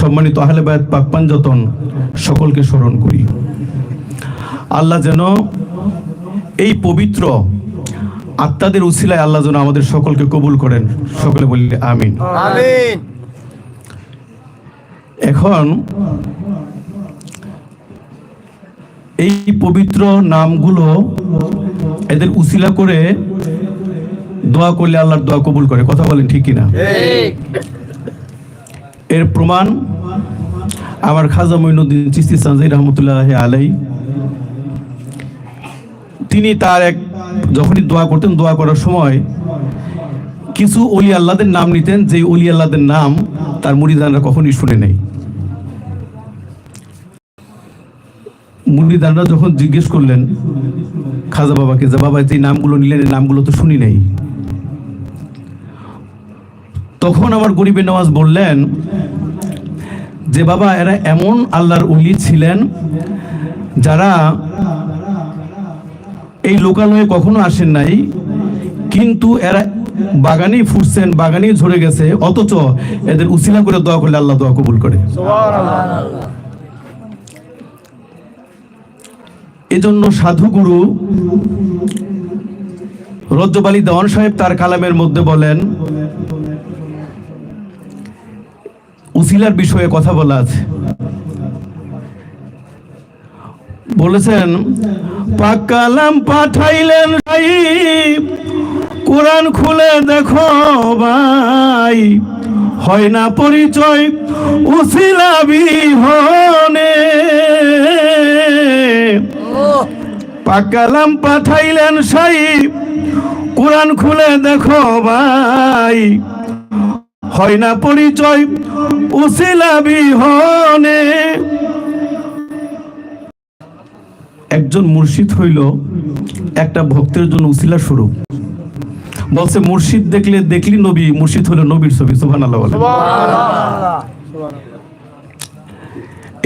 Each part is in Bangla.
সম্মানিত আহলে বায়াত পাকপান যতন সকলকে স্মরণ করি। আল্লাহ যেন এই পবিত্র আত্মাদের উসিলায় আল্লাহ যেন আমাদের সকলকে কবুল করেন। সকলে বললে আমিন। আমিন। এখন এই পবিত্র নামগুলো এদের উসিলা করে দোয়া করলে আল্লাহর দোয়া কবুল করে। কথা বলেন ঠিক কিনা? ঠিক। এর প্রমাণ আমার খাজা মঈনুদ্দিন চিস্তি সানজাই রহমতুল্লাহ আলাই তিনি তার এক যখনই দোয়া করতেন, দোয়া করার সময় কিছু অলি আল্লাহদের নাম নিতেন যে অলি আল্লাহদের নাম তার মুরিদানরা কখনই শুনে নেই। মুরিদানরা যখন জিজ্ঞেস করলেন, খাজা বাবাকে যে, বাবা, যে নামগুলো নিলেন এই নামগুলো তো শুনি নেই। তখন আমার গরিবের নওয়াজ বললেন যে, বাবা, এরা এমন আল্লাহর উলি ছিলেন যারা এই লোকালয়ে কখনো আসেন নাই, কিন্তু এরা বাগানেই ফুটছেন, বাগানেই ঝরে গেছে, অথচ এদের উসিলা করে দোয়া করলে আল্লাহ দোয়া কবুল করে। এজন্য সাধুগুরু রজ্জবালী দেওয়ান সাহেব তার কালামের মধ্যে বলেন উসিলার বিষয়ে কথা বলা আছে। বলেছেন, পাক কালাম পাঠাইলেন সাহিব, কোরআন খুলে দেখো ভাই। হয় না পরিচয় উসিলা বিহনে। পাক কালাম পাঠাইলেন সাহিব, কোরআন খুলে দেখো ভাই। হয় না পরিচয়, উসিলা বিহনে। একজন মুর্শিদ হইল, একটা ভক্তের জন্য উসিলা স্বরূপ। বলছে, মুর্শিদ দেখলে দেখলি নবী, মুর্শিদ হলো নবীর ছবি সুবহানাল্লাহ বলে।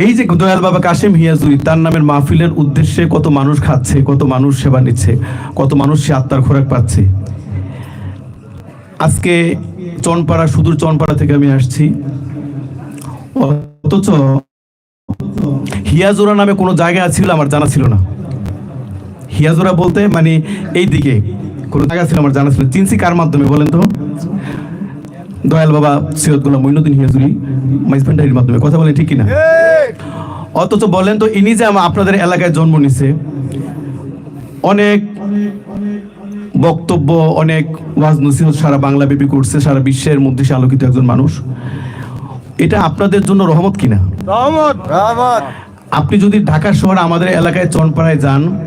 এই যে দয়াল বাবা কাশেম হিয়াজুরি, তার নামের মাহফিলের উদ্দেশ্যে কত মানুষ খাচ্ছে, কত মানুষ সেবা নিচ্ছে, কত মানুষ সে আত্মার খোরাক পাচ্ছে। আজকে চনপাড়া, সুদূর চনপাড়া থেকে আমি আসছি। অথচ হিয়াজোরা নামে কোনো জায়গা ছিল, আমার জানা ছিল না। হিয়াজোরা বলতে মানে এই দিকে কোনো জায়গা ছিল, আমার জানা ছিল। চিনছি কার মাধ্যমে, বলেন তো? দয়াল বাবা সৈয়দ গোলাম মইনুদ্দিন হিয়াজুরি মাইজভান্ডারির মাধ্যমে। কথা বলেন ঠিক কিনা? অথচ বলেন তো, ইনি যে আপনাদের এলাকায় জন্ম নিছে, অনেক বক্তব্য অনেক ওয়াজ নসিহত সারা বাংলা ব্যাপী করছে সারা বিশ্বের মধ্যে সে আলোকিত একজন মানুষ। এটা আপনাদের জন্য রহমত কিনা? রহমত। রহমত। আপনি যদি ঢাকা শহর আমাদের এলাকায় চনপাড়ায় যান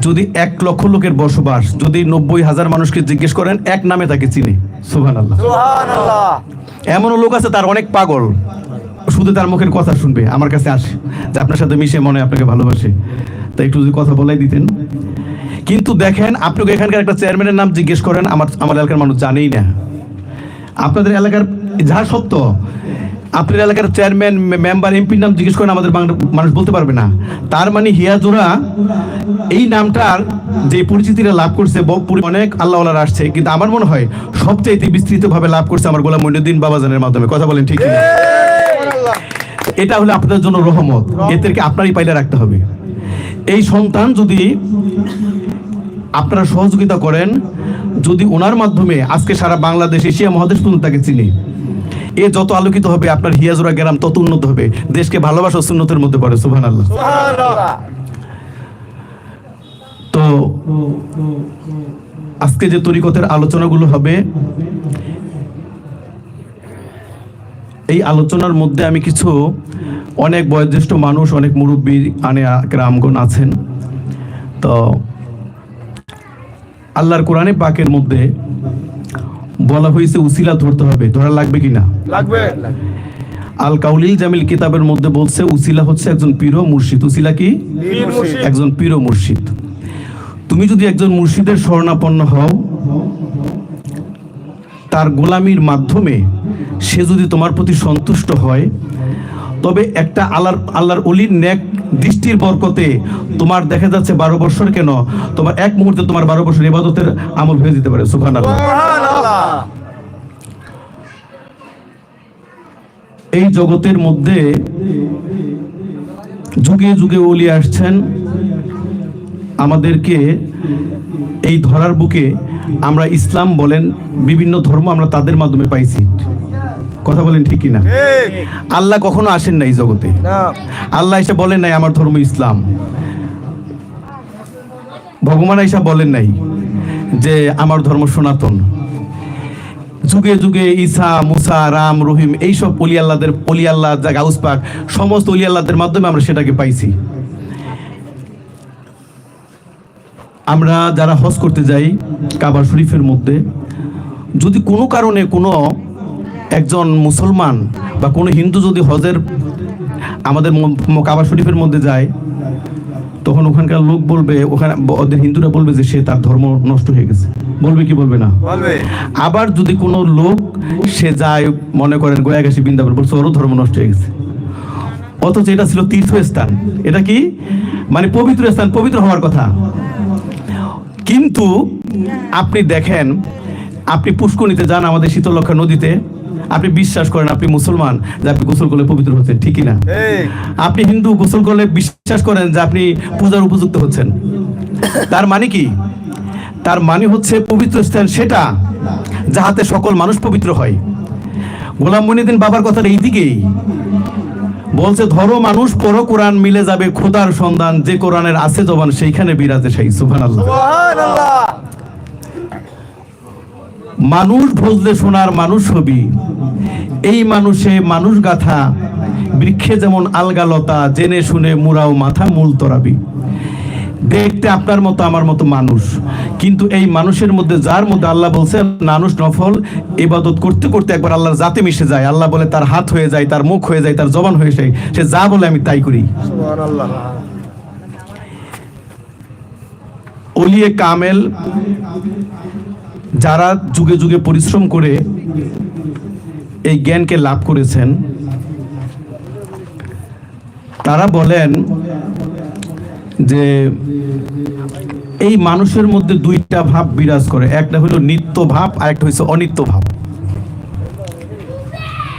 যদি এক লক্ষ লোকের বসবাস যদি নব্বই হাজার মানুষকে জিজ্ঞেস করেন এক নামে তাকে চিনে। সুহান আল্লাহ এমনও লোক আছে তার অনেক পাগল। শুধু তার মুখের কথা শুনবে আমার কাছে আসে। যে আপনার সাথে মিশে মনে আপনাকে ভালোবাসে। তাই একটু যদি কথা বলাই দিতেন। কিন্তু দেখেন, আপনাকে এখানকার একটা চেয়ারম্যানের নাম জিজ্ঞেস করেন, আমার আমার এলাকার মানুষ জানেই না। আপনাদের এলাকার, যা সত্য আপনার এলাকার চেয়ারম্যান মেম্বার এমপির নাম জিজ্ঞেস করেন, আমাদের বাংলা মানুষ বলতে পারবে না। তার মানে হিয়াজোরা এই নামটার যে পরিচিতিটা লাভ করছে অনেক আল্লাহ আসছে, কিন্তু আমার মনে হয় সবচাইতে বিস্তৃতভাবে লাভ করছে আমার গোলাম মইনুদ্দিন বাবাজানের মাধ্যমে। কথা বলেন ঠিক কিনা? এটা হলো আপনাদের জন্য রহমত, এদেরকে আপনারই পাইলে রাখতে হবে। এই সন্তান যদি আপনারা সহযোগিতা করেন যদি ওনার মাধ্যমে আজকে সারা বাংলাদেশ, এশিয়া মহাদেশ পর্যন্ত তাকে চিনি। এ যত আলোকিত হবে, আপনার হিয়াজুরা গ্রাম তত উন্নত হবে। দেশকে ভালোবাসা সুন্নতের মধ্যে পড়ে সুবহান আল্লাহ তো আজকে যে তরিকতের আলোচনাগুলো হবে, এই আলোচনার মধ্যে আমি কিছু অনেক বয়োজ্যেষ্ঠ মানুষ, অনেক মুরব্বী, আনে গ্রামগণ আছেন। তো আল্লাহর কোরআনে পাকের মধ্যে বলা হয়েছে উসিলা ধরতে হবে। ধরা লাগবে কিনা? লাগবে। আল কাউলিল জামিল কিতাবের মধ্যে বলছে উসিলা হচ্ছে একজন পীর মুর্শিদ। উসিলা কি? একজন পীর মুর্শিদ। তুমি যদি একজন মুর্শিদের শরণাপন্ন হও তার গোলামির মাধ্যমে সে যদি তোমার প্রতি সন্তুষ্ট হয় তবে একটা আল্লাহর আল্লাহর অলির ন্যাক দৃষ্টির বরকতে তোমার দেখা যাচ্ছে বারো বছর কেন? তোমার এক মুহূর্তে তোমার বারো বছর ইবাদতের আমল হয়ে দিতে পারে সুবহানাল্লাহ। এই জগতের মধ্যে যুগে যুগে ওলি আসছেন। আমাদেরকে এই ধরার বুকে আমরা ইসলাম বলেন বিভিন্ন ধর্ম আমরা তাদের মাধ্যমে পাইছি। কথা বলেন ঠিক কিনা? আল্লাহ কখনো আসেন না এই জগতে। আল্লাহ এসে বলেন নাই আমার ধর্ম ইসলাম। ভগবান এসে বলেন নাই যে আমার ধর্ম সনাতন। যুগে যুগে ঈসা মুসা রাম রহিম এইসব অলি আল্লাহদের অলি আল্লাহ যা গাউস পাক সমস্ত অলি আল্লাহদের মাধ্যমে আমরা সেটাকে পাইছি। আমরা যারা হজ করতে যাই কাবার শরীফের মধ্যে যদি কোনো কারণে কোনো একজন মুসলমান বা কোনো হিন্দু যদি হজের আমাদের কাবা শরীফের মধ্যে যায় তখন ওখানকার লোক বলবে ওখানে ওদের হিন্দুরা বলবে যে সে তার ধর্ম নষ্ট হয়ে গেছে। বলবে কি বলবে না? বলবে। আবার যদি কোনো লোক সে যায় মনে করেন গোয়াগাছি বৃন্দাবন বলছে ওরও ধর্ম নষ্ট হয়ে গেছে। অথচ এটা ছিল তীর্থস্থান। এটা কি? মানে পবিত্র স্থান পবিত্র হওয়ার কথা। কিন্তু আপনি দেখেন আপনি পুষ্করিতে যান আমাদের শীতলক্ষা নদীতে আপনি বিশ্বাস করেন আপনি মুসলমান যে আপনি গোসল করলে পবিত্র হচ্ছেন ঠিকই না আপনি হিন্দু গোসল করলে বিশ্বাস করেন যে আপনি পূজার উপযুক্ত হচ্ছেন। তার মানে কি? তার মানে হচ্ছে পবিত্র স্থান সেটা যাহাতে সকল মানুষ পবিত্র হয়। গোলাম মনিদিন বাবার কথাটা এই দিকেই বলছে ধরো মানুষ পর কোরআন মিলে যাবে খোদার সন্ধান যে কোরআনের আছে জবান সেইখানে বিরাজে সেই সুফান আল্লাহ মানুষ ভজলে শোনার মানুষ হবি। এই মানুষে মানুষ গাথা বৃক্ষে যেমন আলগালতা জেনে শুনে মুরাও মাথা মূল তরাবি। দেখতে আপনার মতো আমার মতো মানুষ। কিন্তু এই মানুষের মধ্যে যার মধ্যে আল্লাহ বলছে মানুষ নফল ইবাদত করতে করতে একবার আল্লাহর জাতে মিশে যায়। আল্লাহ বলে তার হাত হয়ে যায় তার মুখ হয়ে যায় তার জবান হয়ে যায়। সে যা বলে আমি তাই করি। অলিয়ে কামেল যারা যুগে যুগে পরিশ্রম করে এই জ্ঞানকে লাভ করেছেন, তারা বলেন যে এই মানুষের মধ্যে দুইটা ভাব বিরাজ করে। একটা হলো নিত্য ভাব, আর একটা হচ্ছে অনিত্য ভাব।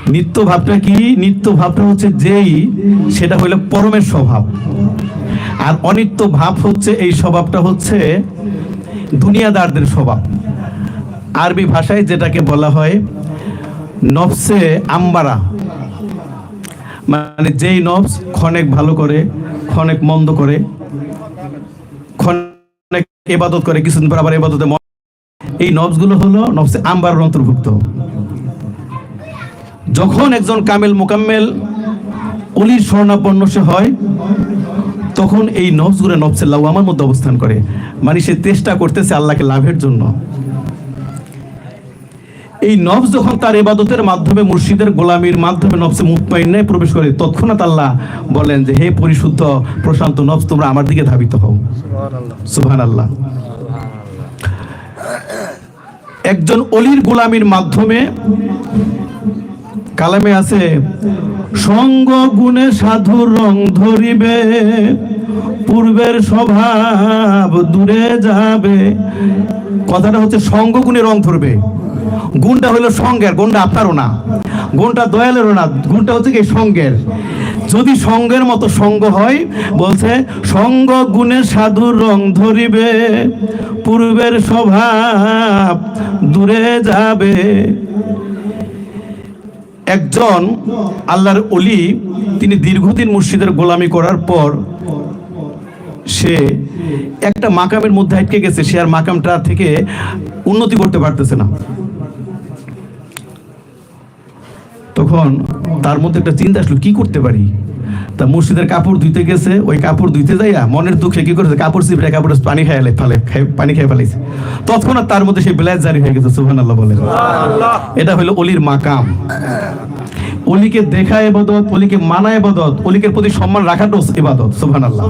নিত্য ভাবটা কি? নিত্য ভাবটা হচ্ছে যেই, সেটা হলো পরমের স্বভাব। আর অনিত্য ভাব হচ্ছে, এই স্বভাবটা হচ্ছে দুনিয়াদারদের স্বভাব। আরবি ভাষায় যেটাকে বলা হয় নফসে আম্বারা। মানে যেই নফস ক্ষণেক ভালো করে, ক্ষণেক মন্দ করে, ক্ষণেক এবাদত করে, কিছুদিন পর আবার এবাদতে এই নফসগুলো হলো নফসে আম্বারের অন্তর্ভুক্ত। যখন একজন কামেল মোকাম্মেল অলির স্বর্ণাপন্ন সে হয়, তখন এই নফসগুলো নফসের লাউ আমার মধ্যে অবস্থান করে। মানে সে চেষ্টা করতেছে আল্লাহকে লাভের জন্য। এই নফস যখন তার ইবাদতের মাধ্যমে মুর্শিদের গোলামির মাধ্যমে নফসে মুতমাইন্নায় প্রবেশ করে তৎক্ষণাৎ আল্লাহ বলেন যে হে পরিশুদ্ধ প্রশান্ত নফস তোমরা আমার দিকে ধাবিত হও। সুবহান আল্লাহ একজন অলির গোলামির মাধ্যমে কালামে আছে সঙ্গ গুণে সাধুর রং ধরিবে পূর্বের স্বভাব দূরে যাবে। কথাটা হচ্ছে সঙ্গ গুণে রং ধরবে। গুণটা হলো সঙ্গের, গুণটা আপনারও না। গুণটা দয়ালেরও না, গুণটা হচ্ছে কি সঙ্গের। যদি সঙ্গের মতো সঙ্গ হয়, বলছে, সঙ্গ গুণে সাধুর রং ধরিবে, পূর্বের স্বভাব দূরে যাবে। একজন আল্লাহর অলি তিনি দীর্ঘদিন মুর্শিদের গোলামি করার পর, সে একটা মাকামের মধ্যে আটকে গেছে, সে আর মাকামটা থেকে উন্নতি করতে পারতেছে না। তখন তার মধ্যে একটা চিন্তা আসলো, কি করতে পারি? তা মুর্শিদের কাপড় ধুইতে গেছে, ওই কাপড় ধুইতে যাইয়া মনের দুঃখে কি করেছে? কাপড় চিপড়ে কাপড় পানি খাইলে ফালে খাই- পানি খেয়ে ফেলাইছে। তৎক্ষণাৎ তার মধ্যে সেই বিলায় জারি হয়ে গেছে সুহান আল্লাহ বলে। এটা হলো অলির মাকাম। অলিকে দেখা এবাদত অলিকে মানা এবাদত অলিকের প্রতি সম্মান রাখাটাও ইবাদত সুহান আল্লাহ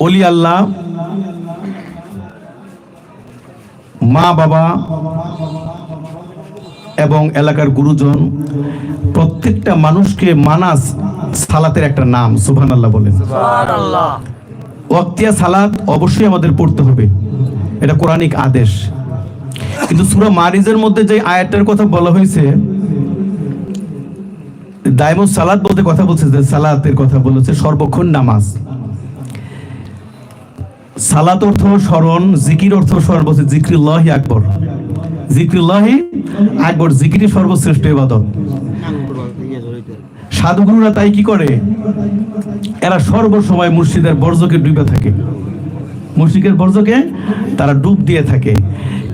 অলি আল্লাহ মা বাবা এবং এলাকার গুরুজন প্রত্যেকটা মানুষকে মানাস সালাতের একটা নাম সুবহান আল্লাহ বলেন ওয়াক্তিয়া সালাত অবশ্যই আমাদের পড়তে হবে। এটা কোরআনিক আদেশ। কিন্তু সুরা মারিজের মধ্যে যে আয়াতটার কথা বলা হয়েছে দায়মুস সালাত বলতে কথা বলছে যে সালাতের কথা বলেছে সর্বক্ষণ নামাজ। সালাত অর্থ স্মরণ, জিকির অর্থ স্মরণ, বলছে জিক্রিল্লাহি আকবর। জিক্রিল্লাহি আকবর জিকিরই সর্বশ্রেষ্ঠ ইবাদত। সাধুগুরুরা তাই কি করে? এরা সর্বসময় মুর্শিদের বর্জকে ডুবে থাকে। মুর্শিদের বর্জকে তারা ডুব দিয়ে থাকে।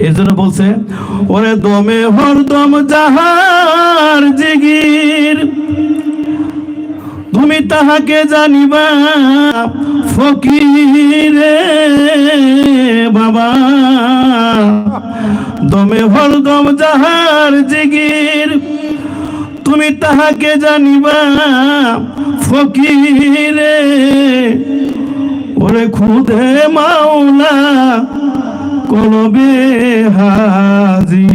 এর জন্য বলছে, ওরে দমে হরদম যাহার জিগির তুমি তাহাকে জানিবা ফকিরে বাবা। দমে হরদম যাহার জিগির, তুমি তাহাকে জানিবা, ফকিরে ওরে খুদে মাওলা, কলবে হাজি।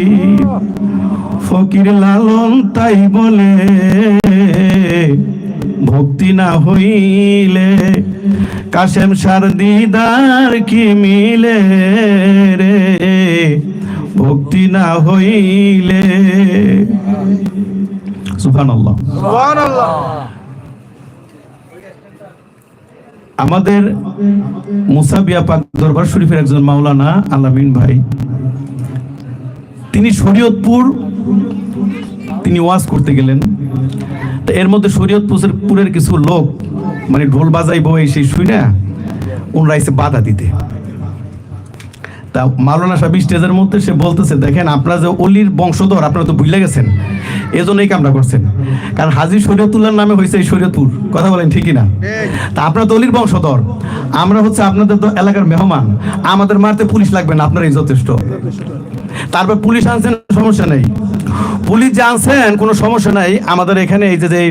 ফকির লালন তাই বলে, ভক্তি না হইলে কাশেম সার দিদার কি মিলে রে? ভক্তি না হইলে। সুবহানাল্লাহ। সুবহানাল্লাহ। আমাদের মুসাবিয়া পাক দরবার শরীফের একজন মাওলানা আলামিন ভাই। তিনি শরীয়তপুর তিনি ওয়াজ করতে গেলেন। এর মধ্যে শরীয়তপুরের পুরের কিছু লোক মানে ঢোল বাজাইবো এই সেই শুই না ওনরা এসে বাধা দিতে। তা মাওলানা সাহেব স্টেজের মধ্যে সে বলতেছে, দেখেন, আপনারা যে অলির বংশধর, আপনারা তো ভুলে গেছেন। এজন্য এই কামটা করছেন। কারণ হাজির শরীয়তুল্লাহর নামে হয়েছে এই শরীয়তপুর কথা বলেন ঠিকই না? তা আপনারা তো অলির বংশধর। আমরা হচ্ছে আপনাদের তো এলাকার মেহমান। আমাদের মারতে পুলিশ লাগবে না, আপনারাই যথেষ্ট। তারপর পুলিশ আনছেন, সমস্যা নেই। পুলিশ যে আনছেন, কোনো সমস্যা নাই। আমাদের এখানে এই যে যে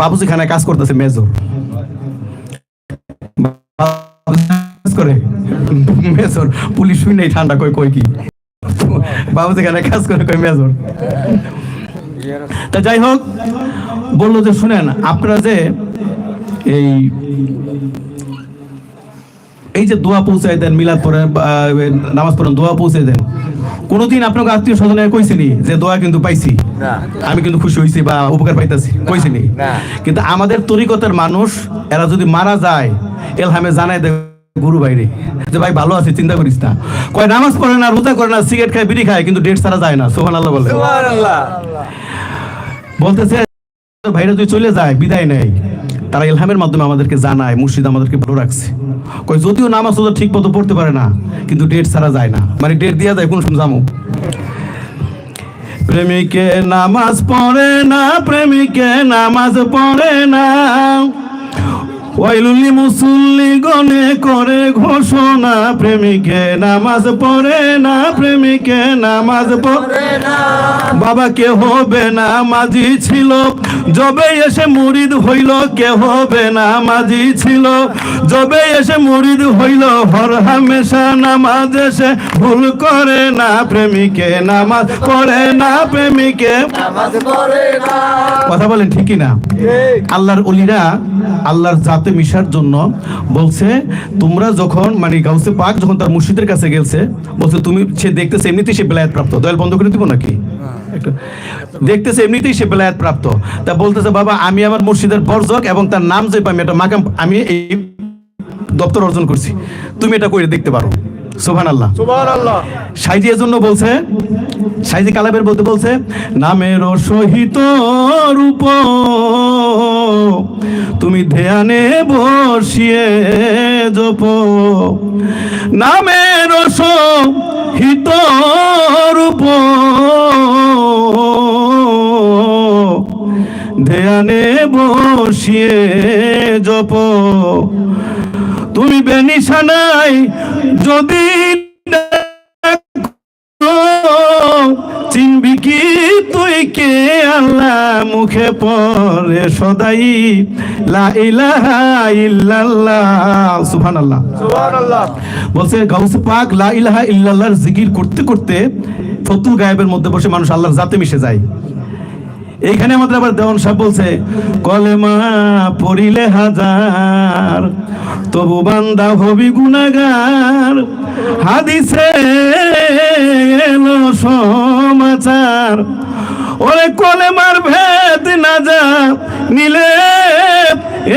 বাবুজি খানায় কাজ করতেছে মেজর। করে মেজর, পুলিশ শুই নেই ঠান্ডা কই কই কি? বাবুজি খানায় কাজ করে কই মেজর? তা যাই হোক, বলল যে, শুনেন, আপনারা যে এই এই যে দোয়া পৌঁছায় দেন মিলাদ এ, নামাজ পড়েন দোয়া পৌঁছে দেন। কোনোদিন আপনাকে আত্মীয় স্বজনে কইছিনি যে দোয়া কিন্তু পাইছি? আমি কিন্তু খুশি হয়েছি বা উপকার পাইতেছি কইছিনি। না। কিন্তু আমাদের তরিকতের মানুষ এরা যদি মারা যায় এলহামে জানাই দেয় গুরু বাইরে। যে ভাই ভালো আছে চিন্তা করিস না। কয় নামাজ পড়ে না রোজা করে না সিগারেট খায় বিড়ি খায় কিন্তু ডেট ছাড়া যায় না সোহান আল্লাহ বলে বলতেছে ভাইরা যদি চলে যায় বিদায় নেয়। তারা ইলহামের মাধ্যমে আমাদেরকে জানায়, মুর্শিদ আমাদেরকে ভালো রাখছে। কই যদিও নামাজ ওদের ঠিক মতো পড়তে পারে না, কিন্তু ডেট ছাড়া যায় না। মানে ডেট দেওয়া যায়, কোন সময় প্রেমিকে নামাজ পড়ে না, প্রেমিকে নামাজ পড়ে না। ওয়াইলুল্লি মুসল্লি গনে করে ঘোষণা প্রেমিকে নামাজ পড়ে না প্রেমিকে নামাজ পড়ে না। বাবা কে হবে না মাঝি ছিল। যবে এসে মুরিদ হইল কে হবে না মাঝি ছিল। যবে এসে মুরিদ হইল হর হামেশা নামাজ এসে ভুল করে না প্রেমিকে নামাজ পড়ে না প্রেমিকে নামাজ পড়ে না। কথা বলেন ঠিকই না আল্লাহর অলিরা আল্লাহর জাতে মিশার জন্য বলছে তোমরা যখন মানে গাউসে পাক যখন তার মুর্শিদের কাছে গেছে বলছে তুমি সে দেখতেছে এমনিতেই সে বেলায়েত প্রাপ্ত। দয়াল বন্ধ করে দিব নাকি? দেখতেছে এমনিতেই সে বেলায়েত প্রাপ্ত। তা বলতেছে বাবা আমি আমার মুর্শিদের বর্জক এবং তার নাম যে আমি এটা মাকাম আমি এই দপ্তর অর্জন করছি। তুমি এটা করে দেখতে পারো। সোভান আল্লাহ সাইজি এর জন্য বলছে সাইজি কালাবের বলতে বলছে নামের সহিত রূপ তুমি ধ্যানে বসিয়ে জপ। নামের হিত রূপ। ধ্যানে বসিয়ে জপ। তুমি বেনিশানাই তুই কে আল্লাহ মুখে পরে সদাই? লা ইলাহা ইল্লাল্লাহ। সুবহানাল্লাহ। সুবহানাল্লাহ। বলছে গাউস পাক লা ইলাহা ইল্লাল্লাহর জিকির করতে করতে ফতুল গায়েবের মধ্যে বসে মানুষ আল্লাহর জাতে মিশে যায়। এইখানে আমাদের আবার দেওয়ান সাহেব বলছে, কলেমা পড়িলে হাজার, তবু বান্দা হবি গুণাগার হাদিসে সার ওরে কলেমার ভেদ না যা, নিলে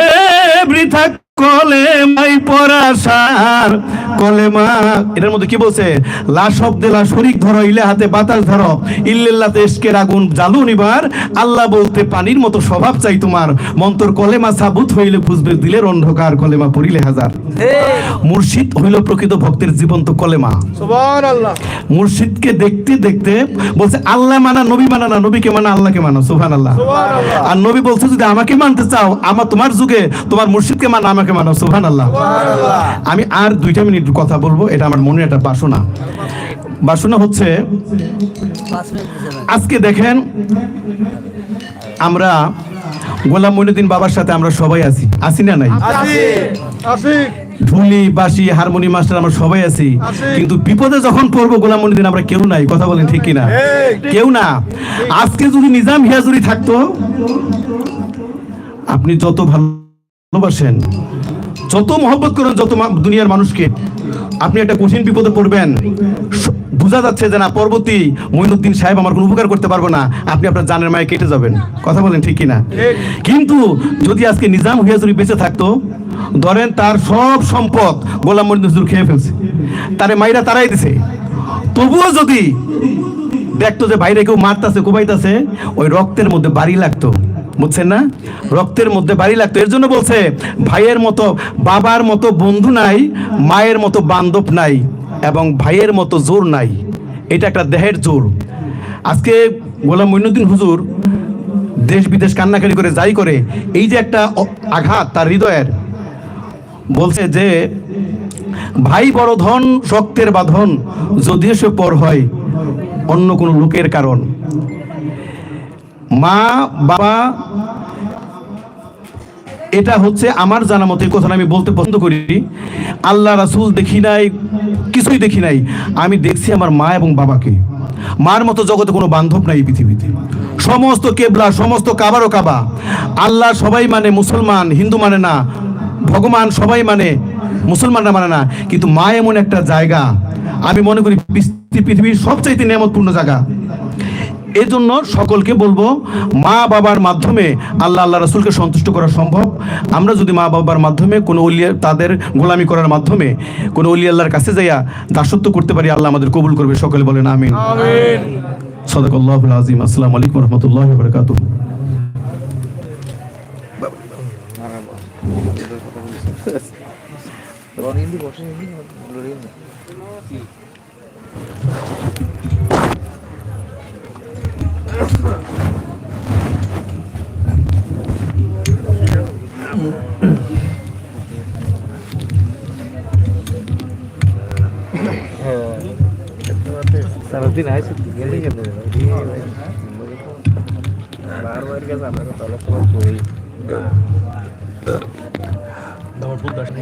এ বৃথা কলেমাই পরাশার কলেমা এটার মধ্যে কি বলছে? লা শব্দে লা শরিক ধরো ইলে হাতে বাতাস ধরো। ইল্লাতে এসকের আগুন জ্বালু নিবার আল্লাহ বলতে পানির মতো স্বভাব চাই তোমার। মন্তর কলেমা সাবুত হইলে বুঝবে দিলের অন্ধকার কলেমা পড়িলে হাজার। মুর্শিদ হইল প্রকৃত ভক্তের জীবন্ত কলেমা মুর্শিদকে দেখতে দেখতে বলছে আল্লাহ মানা নবী মানা না নবীকে মানা আল্লাহকে মানো আল্লাহ সুবহানাল্লাহ। আর নবী বলছে যদি আমাকে মানতে চাও আমার তোমার যুগে তোমার মুর্শিদকে মানা আমাকে মানো সুবহান আল্লাহ আমি আর দুইটা মিনিট কথা বলব এটা আমার মনে একটা বাসনা। বাসনা হচ্ছে আজকে দেখেন আমরা গোলাম মইনুদ্দিন বাবার সাথে আমরা সবাই আছি। আছি না নাই? আসি আসি ঢুলি বাসি হারমোনি মাস্টার আমরা সবাই আছি। কিন্তু বিপদে যখন পড়ব গোলাম মনিদিন আমরা কেউ নাই কথা বলেন ঠিক কিনা। কেউ না। আজকে যদি নিজাম হিয়াজুরি থাকতো আপনি যত ভালোবাসেন যত মহব্বত করেন, যত দুনিয়ার মানুষকে, আপনি একটা কঠিন বিপদে পড়বেন। বোঝা যাচ্ছে যে না, পরবর্তী মঈনুদ্দিন সাহেব আমার কোনো উপকার করতে পারব না। আপনি আপনার জানের মায়ে কেটে যাবেন। কথা বলেন ঠিক কিনা? কিন্তু যদি আজকে নিজাম হিয়াজুরি বেঁচে থাকতো, ধরেন তার সব সম্পদ গোলাম মরিদ হুজুর খেয়ে ফেলছে, তারে মাইরা তারাই দিছে। তবুও যদি দেখতো যে বাইরে কেউ মারতাছে, কোবাইতাছে, ওই রক্তের মধ্যে বাড়ি লাগতো। বুঝছেন না? রক্তের মধ্যে বাড়ি লাগতো। এর জন্য বলছে, ভাইয়ের মতো বাবার মতো বন্ধু নাই, মায়ের মতো বান্ধব নাই, এবং ভাইয়ের মতো জোর নাই। এটা একটা দেহের জোর। আজকে গোলাম মইনুদ্দিন হুজুর দেশ বিদেশ কান্নাকারি করে, যাই করে, এই যে একটা আঘাত তার হৃদয়ের, বলছে যে, ভাই বড় ধন শক্তের বাঁধন, যদিও সে পর হয়, অন্য কোনো লোকের কারণ। মা, বাবা, এটা হচ্ছে আমার জানা মতো কথাটা আমি বলতে পছন্দ করি। আল্লাহ রাসূল দেখি নাই, কিছুই দেখি নাই। আমি দেখছি আমার মা এবং বাবাকে। মার মতো জগতে কোনো বান্ধব নাই পৃথিবীতে। সমস্ত কেবলা, সমস্ত কাবারও কাবা। আল্লাহ সবাই মানে মুসলমান, হিন্দু মানে না, ভগবান সবাই মানে মুসলমানরা মানে না। কিন্তু মা এমন একটা জায়গা, আমি মনে করি পৃথিবী- পৃথিবীর সবচাইতে নিয়ামতপূর্ণ জায়গা। এই জন্য সকলকে বলব মা বাবার মাধ্যমে আল্লাহ আল্লাহ রাসুলকে সন্তুষ্ট করা সম্ভব। আমরা যদি মা বাবার মাধ্যমে কোনো উলিয়া তাদের গোলামি করার মাধ্যমে কোনো উলি আল্লাহর কাছে যাইয়া দাসত্ব করতে পারি আল্লাহ আমাদের কবুল করবে। সকলে বলেন আমিন। আমিন। সদাকল্লাহ আজিম আসসালামু আলাইকুম রহমতুল্লাহ বরকাতুহ। সারাদিন আইসি গেলে গেলে বারবার গেছে আমার তলা তলা কই তোমার বুদ্ধ আসলে